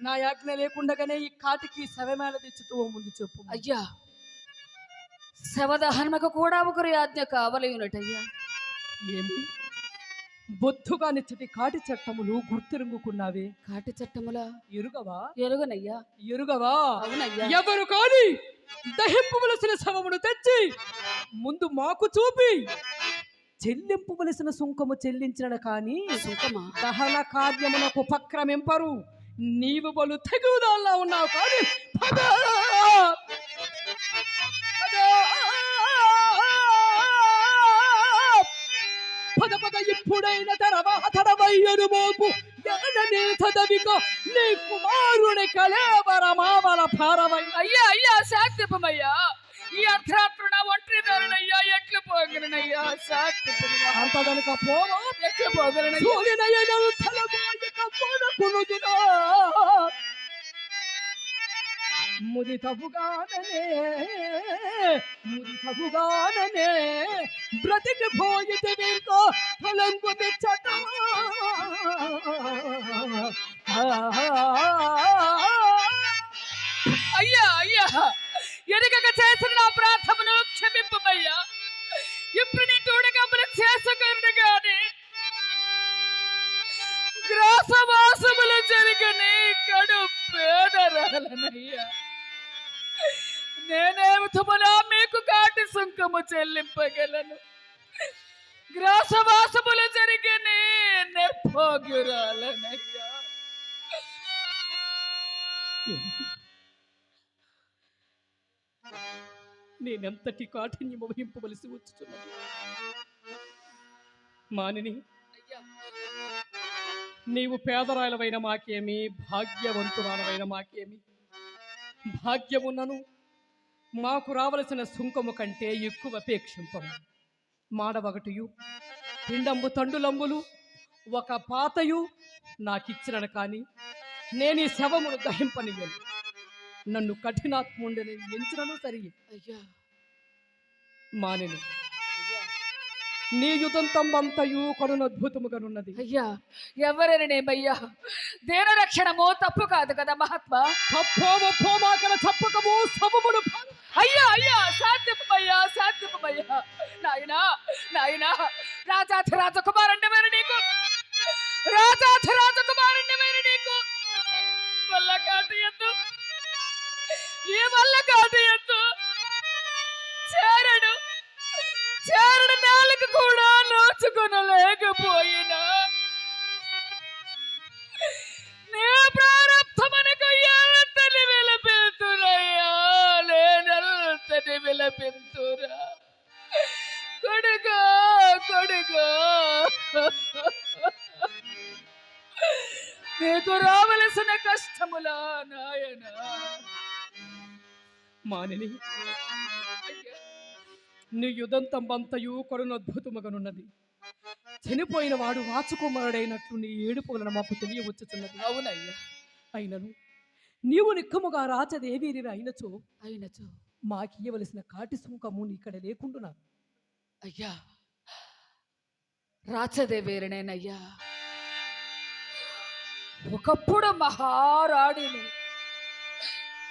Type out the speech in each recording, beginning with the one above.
నా యాజ్ఞ లేకుండగానే ఈ కాటికి శవమేళ తెచ్చుతూ ముందు చెప్పు అయ్యా శవదహన్మకు కూడా ఒకరి ఆజ్ఞ కావలి ఉన్నటయ్యా ఏమి? బొత్తుగా నిచ్చటి కాటి చట్టములు గుర్తిరుగుకున్నావే. కాటి చట్టముల? ఎరుగవా? ఎరుగనయ్యా. ఎరుగవా? అవునయ్యా. ఎవరు కాని దహింపవలసిన శవమును తెచ్చి ముందు మాకు చూపి. చెల్లింపవలసిన సుంకము చెల్లించిన కాని దహన కార్యమునకు ఉపక్రమింపరు. నీవు బలు తెగుదాల్లా ఉన్నావు కానీ పద! పద! పద ఇప్పుడైన తరవాతడవయ్యను మోపు ఎననే చదవిక నీ కుమారుని కలేవరమావల భారమై. అయ్యా అయ్యా శాంతిపమయ్యా ఈ అర్ధరాత్రి నా ఒంటరి దారుణయ్యా ఎట్లు పోగలనయ్యా శాంతిపమయ్యా అంత గనుక పోవా? ఎట్లు పోగలనయ్యా? సూర్యునయనను తలబోయక కొనుకునుదునా. ముదితవుగాననే ముదితవుగాననే బ్రతికి పోయితే వీరికో ఫలంగు మెచ్చట అయ్యా అయ్యా ఎనకక చేసిన నా నేనేమిటమునా మీకు కాటి సుంకము చెల్లింపగలను. గ్రాసవాసములు నిర్భోగ్యురాలనయ్యా నేనెంతటి కాఠిన్యము వహింపవలసి వచ్చుచున్నది? మానిని నీవు పేదరాయలవైన మాకేమి భాగ్యవంతురాలవైన మాకేమి? భాగ్యమున్నను మాకు రావలసిన సుంకము కంటే ఎక్కువ అపేక్షింపము. మాడవగటియు పిండంబు తండులంబులు ఒక పాతయు నాకిచ్చినను కానీ నేను ఈ శవమును దహింపనియను నన్ను కఠినాత్ముండని ఎంచినను సరి అయ్యా. మానిని. నీ యుదంతంబంతయు కరుణద్భుతముగానున్నది అయ్యా ఎవరనేమయ్యా దేన రక్షణమో తప్పు కాదు కదా మహాత్మా. తప్పో ఒప్పో మాకల చప్పకము సబమును అయ్యా అయ్యా సాధ్యమయ్యా సాధ్యమయ్యా. నాయనా నాయనా రాజాధి రాజకుమారుండి మరి నీకు. రాజాధి కొనలేకపోయినా. నీ ప్రారంభమనకయ్యాలంతని ఎంతని విలపిల్తురయ్యా నేనెంతని విలపింతురా. కొడుగా కొడుగా నీకు రావలసిన కష్టములా నాయనా. మానిని నీ యుదంతంబంతయు కరుణద్భుతముగానున్నది చనిపోయిన వాడు వాచుకుమారుడైనట్లు నీ ఏడుపులను మాకు తెలియవచ్చుచున్నది. అవునయ్యా. అయినను నీవు నిక్కముగా రాచదేవీరి అయినచో అయినచో. మాకియ్యవలసిన కాటి సుంకము ఇక్కడ లేకుండునా? అయ్యా. రాచదేవేరునేనయ్యా ఒకప్పుడు మహారాణిని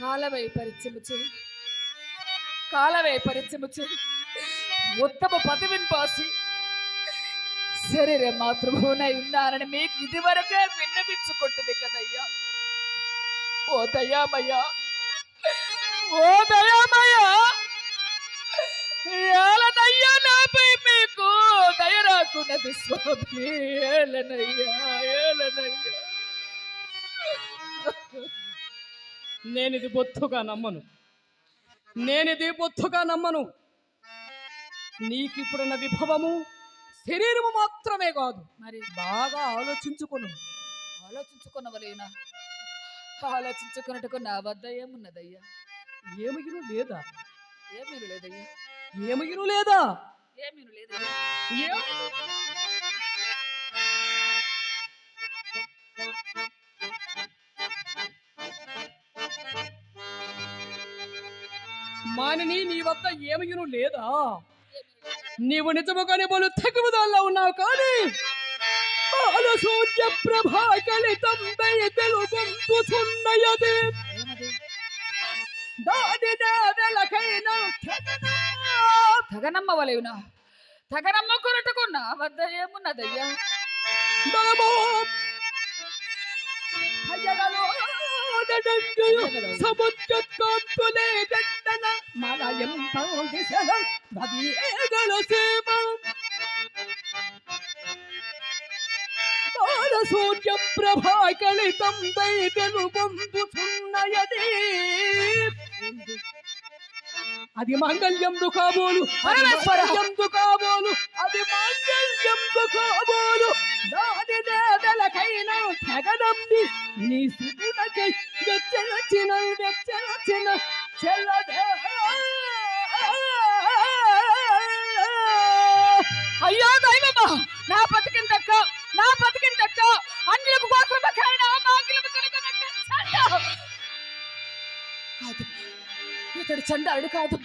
కాలవై పరిచయము చేయి కాలవై పరిచయము చేయి. ఉత్తమ పదవిని పాసి శరీరం మాతృభూనై ఉన్నానని మీకు ఇదివరకే విన్నవించుకుంటుంది కదయ్యా. ఓ దయామయ్యా. ఓ దయామయ్యా. ఏలనయ్యా నాపై మీకు దయ రాకున్నది స్వామి. ఏలనయ్యా ఏలనయ్యా నేనిది బొత్తుగా నమ్మను. నేనిది బొత్తుగా నమ్మను. నీకిప్పుడున్న విభవము శరీరము మాత్రమే కాదు. మరి బాగా ఆలోచించుకొను. ఆలోచించుకున్నవలేనా ఆలోచించుకున్నట్టుకు నా వద్ద ఏమున్నదయ్యా? ఏమగిను లేదా? ఏమీను లేదయ్యా. ఏమగిను లేదా? ఏమీను లేదయ్యా. మానిని నీ వద్ద ఏమగిను లేదా? నీవు నిజముగానే బలు తెగువదాల్లో ఉన్నావు కానీ సూర్య ప్రభా కలితం దాని తగనమ్మ వలేవునా? తగనమ్మ కొరటకు నా వద్ద ఏమున్నదయ్యా? సముద్ర కాంతులే గంటన మలయం దిశల నదీగల సేమ బాల సూర్య ప్రభా కలితం దైతను పొందుతున్నయది అది మాంగళ్యందు కాబోలు! మాంగళ్యందు కాబోలు అది మాంగళ్యందు కాబోలు. దాని దేవలకైన తెగనంది నీ సుతులకై వెచ్చలచిన వెచ్చలచిన చెల్లదే అయ్యో దైవమా! నా బతికిన దక్క నా బతికిన దక్క అన్యులకు గోత్రమకైన మాకిలకు కనుక కాదు. ఇతడు చండాలుడు కాదు.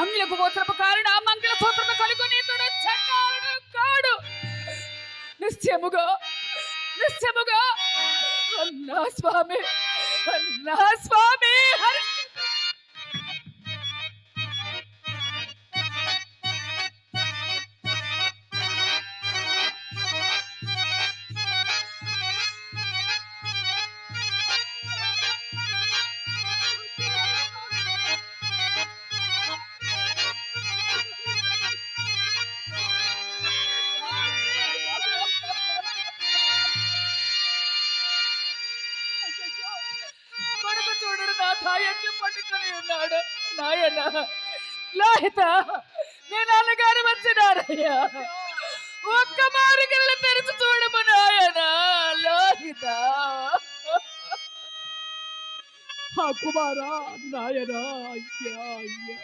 అమ్ములకు గోత్రపు కారణ మంగళ సూత్రము కలుగుని ఇతడు చండాలుడు కాడు. నిశ్చయముగా నిశ్చయముగా. అన్నా స్వామి అన్నా స్వామి. పట్టుకొని ఉన్నాడు. నాయన లోహిత మీ నాన్నగారు వచ్చినారయ్యా ఒక్క మారు తెరిచి చూడము నాయన లోహిత. కుమారా నాయన అయ్యా అయ్యా.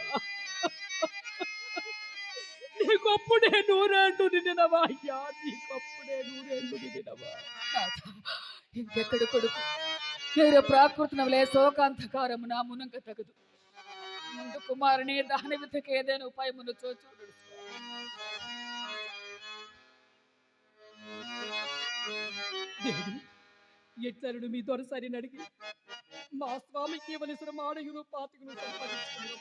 నీకప్పుడే నూరేండు నిన్నవా అయ్యా? నీకప్పుడే నూరేండు నిన్నవా ఇంకెక్కడ కొడుకు? మీరు ప్రాకృతినవలే శోకాంధకారము నా మునంగ తగదు. ముందు కుమారుని దాని విధకు ఏదైనా ఉపాయమును చూడు దేవి ఎట్లరుడు మీ దొరసారి నడిగి మా స్వామికి ఇవ్వలసిన మాడయులు పాతికులు సంపాదించుకున్నారు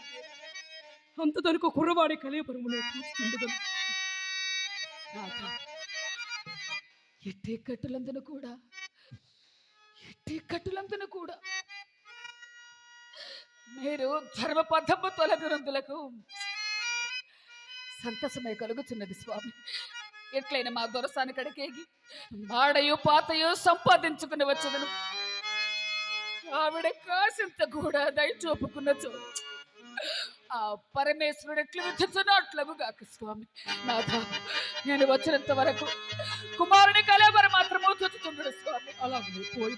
అంత తనకు కుర్రవాడి కలేపురమునే చూస్తుండదు ఎట్టే కట్టులందను కూడా ఎట్టి కూడా. మీరు ధర్మపథము తొలగినందులకు సంతసమే కలుగుతున్నది స్వామి. ఎట్లయినా మా దొరసాని కడికేగి మాడయు పాతయు సంపాదించుకుని వచ్చదను. ఆవిడ కాసింత కూడా దయచూపుకున్నచు. ఆ పరమేశ్వరుడు ఎట్లు విధించునో అట్లగు గాక స్వామి. నాథ నేను వచ్చినంత వరకు కుమారుని కలేవర మాత్రము చూచుతుండడు స్వామి. అలా పోయి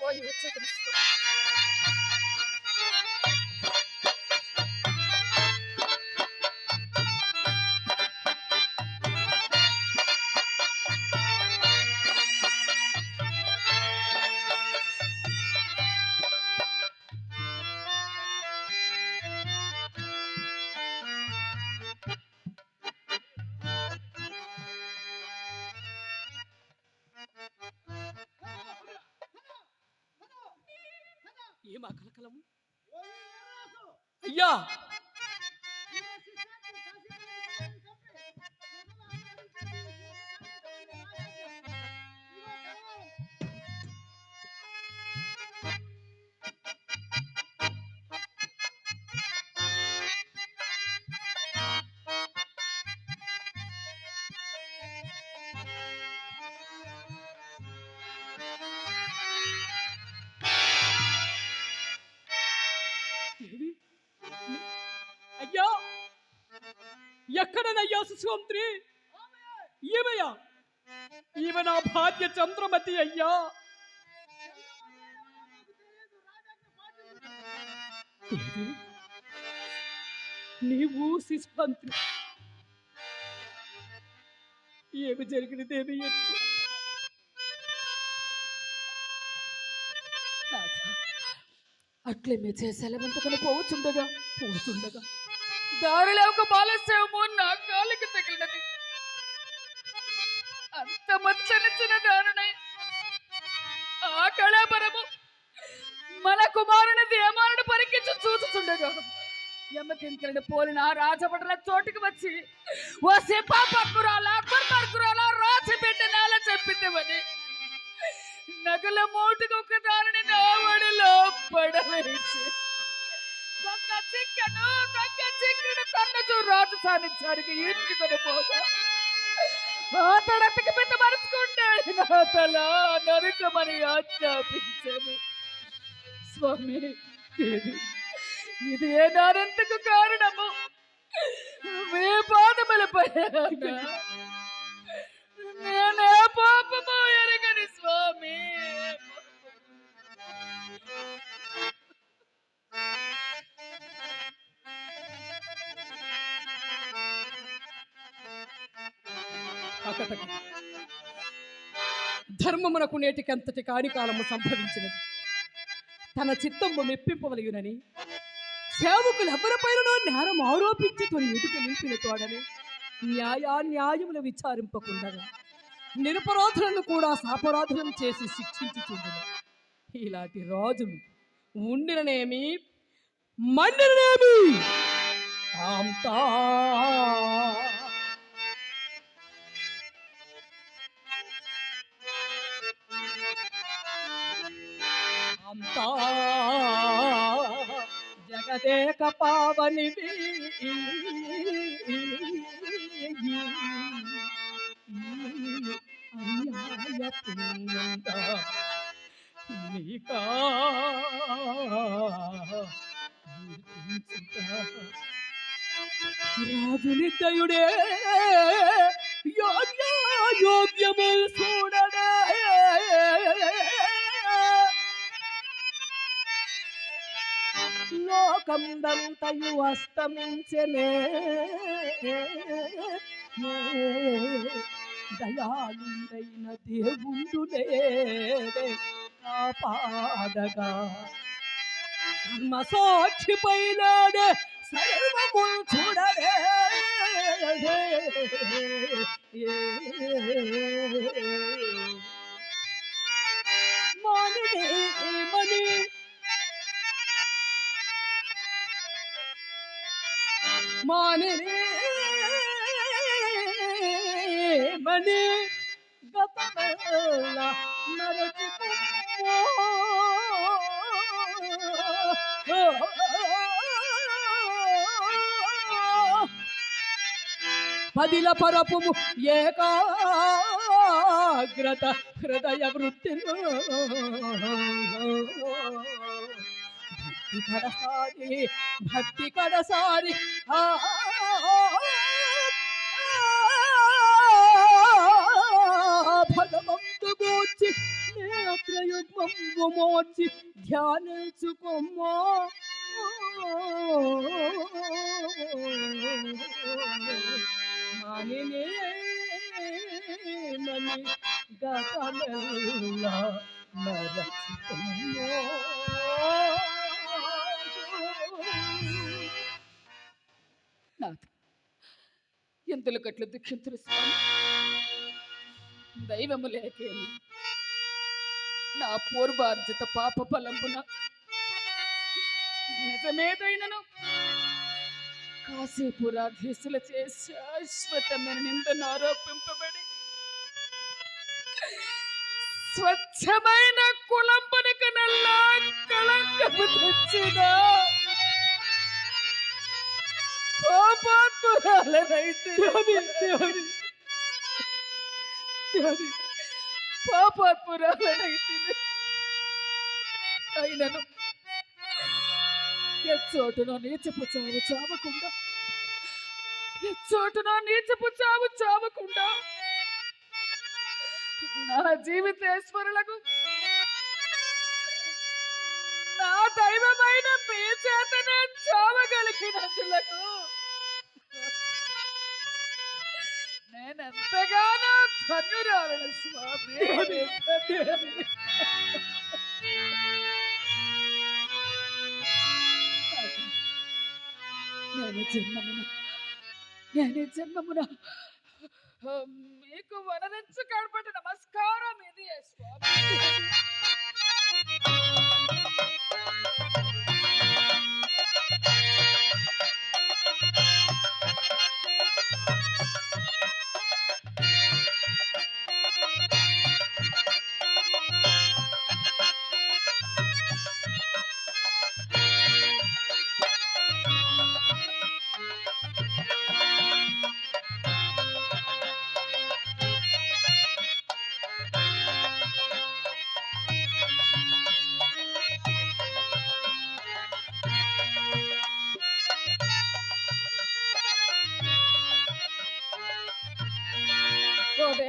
పోయి వచ్చేది ఏమా కలకలము? అయ్యా! అయ్యా ఎక్కడనయ్యా సుశవంత్రి ఈమెయా? ఈమె నా భార్య చంద్రమతి అయ్యా. నీవు శిశువంత్రి ఏమి జరిగిన దేవి ఎట్లు? అట్లే మీ చేసేలవంతకుని పోవచ్చుండగా పోతుండగా దారిలో ఒక బాలసేవము నా కాలికి తగిలినది. అంత మచ్చనిచ్చిన దారుణై ఆ కళాపరము మన కుమారుని దేమాలను పరికించి చూచుచుండగా యమకింకరుని పోలిన ఆ చోటుకి వచ్చి ఓ పాపకురాల దుర్మార్గురాల రాసి పెట్టి నేల చెప్పిందేమని నగల మోటుకు ఒకదా దానిని నావడిలో పడవేసి. దొంగ చిక్కను దొంగ రాజు సాధించానికి ఈడ్చుకొని పోగా. ఆ తడపికి పెద్ద మరుచుకుంటాడు నా తల నరుకమని స్వామి ఇది ఇది ఏ నారంతకు కారణము? మీ పాదములపై అకటక ధర్మమునకు నేటికంతటి కానికాలము సంభవించినది. తన చిత్తము మెప్పింపవలయునని సేవకులు ఎవరిపైన నేరం ఆరోపించి తొలి ఎదుట నిలిపిన తోడని న్యాయాన్యాయములు విచారింపకుండా నిరపరాధులను కూడా సాపరాధులను చేసి శిక్షించి చూడను ఇలాంటి రాజులు ఉండిననేమి? మండిననేమి ఆంతా అంతా. జగదేక పావనివి అన్యాయ పుణ్యంత నీకా యోగ్య యోగ్యము చూడడే. లోకందంతయు అస్తమించనే. దయాళుడైన దేవుండులే కాపాడగా. ధర్మ సాక్షి పైనాడే సర్వము చూడరే మణి మణి మానినే మని గతమల్ల నరచుకో పదిల పరపుము ఏకాగ్రత హృదయ వృత్తిలో. కడసారి భక్తి కడసారి భగవంతు గూర్చి నేత్రయుగ్మంబు మోర్చి ధ్యానించుకోమ్మా. మానినే నాథ ఎంతలు కట్లు దుఃఖింతులు స్వామి? దైవము లేకేమి? నా పూర్వార్జిత పాప ఫలంబున నిజమేదైనను? కాశీపురాధీశుల చే శాశ్వతమైన నిందను ఆరోపింపబడి స్వచ్ఛమైన కులంబనకు నల్లా కళంకము తెచ్చినా పాపాత్మురాలనైతే దేవుని దేవుని పాపాత్మురాలనైతే అయినను. ఎచ్చోటునో నీచపు చావు చావకుండా. ఎచ్చోటునో నీచపు చావు చావకుండా. నా జీవితేశ్వరులకు నా దైవమైన మీ చేతనే చావగలిగినందులకు ధన్యురాలను స్వామి. నేను జన్మమున నేను జన్మమున మీకు వనరించి కడపటి నమస్కారం ఇది స్వామి.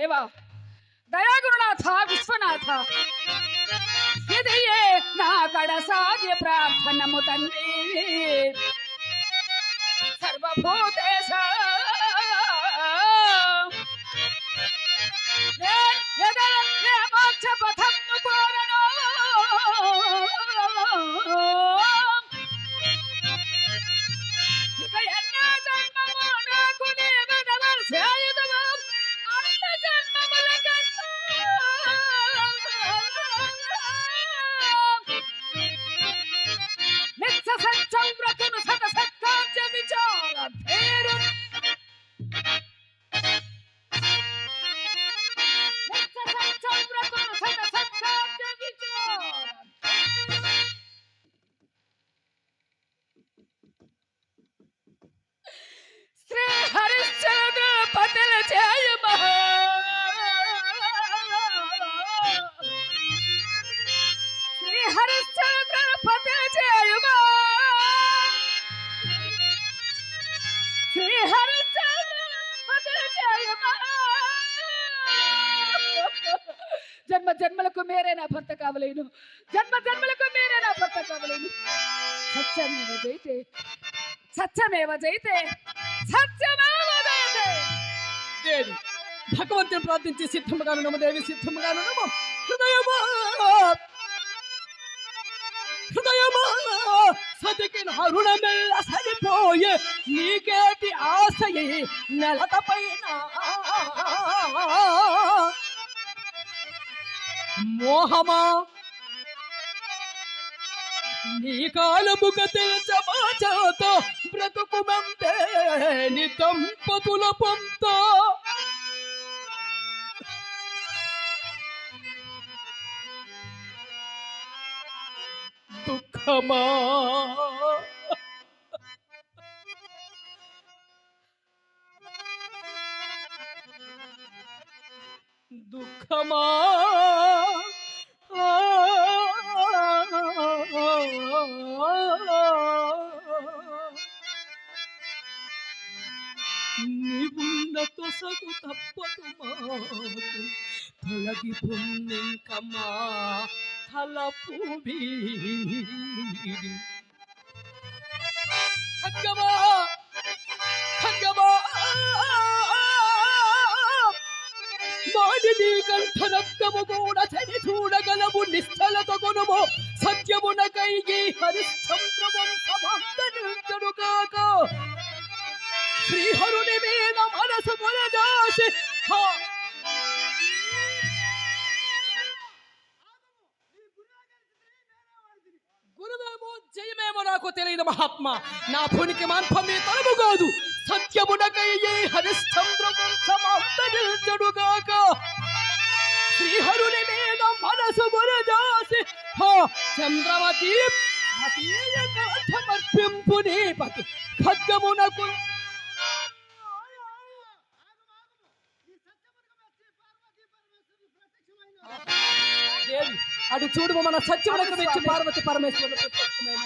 देवा। दया गुरुनाथ, विश्वनाथ ये ना कड़ा सागे प्रार्थना मुतन्ने सर्वभूतेश ये ये ये ये జన్మ జన్మలకు మేరే నా భర్త కావలేను. జన్మ జన్మలకు మేరే నా భర్త కావలేను. సత్యమేవ జైతే సత్యమేవ జైతే సత్యమేవ జైతే. దేవి భగవంతుని ప్రార్థించి సిద్ధముగాను నమ్మ దేవి సిద్ధముగాను నమ్మ హృదయమా. హృదయమా సతికి అరుణమెల్ల సరిపోయే నీకేటి ఆశయే నెలతపైన మోహమా? నీ కాలముక తెలుచమాచాత బ్రతుకుమంతే ని దంపతుల పొంత. దుఃఖమా? దుఃఖమా? నీవున్న తప్పదు మాకు. తొలగి పుణ్యంకమా తలపు వీడి. ఖడ్గమా ఖడ్గమా మాడిని కంఠరక్తము కూడా చని చూడగలము నిశ్చలత కొనుము. సత్యమున కైగి హరిశ్చంద్రము సమంతరించడు కాక. శ్రీహరుని మీద మనసు కొనదాసి హా గురువేమో జయమేమో నాకు తెలియదు మహాత్మ నా పునికి మాన్పం మీ తలము కాదు సత్యమునకయ్యే హరిశ్చంద్రము సమాంతరించడుగాక శ్రీహరుని మీద మనసు గురజాసి హో చంద్రవతి అతీయ కాఠమర్పింపు నీ పతి ఖడ్గమునకు అటు చూడు మన సత్యమునకు మెచ్చి పార్వతి పరమేశ్వరుడు ప్రత్యక్షమైన?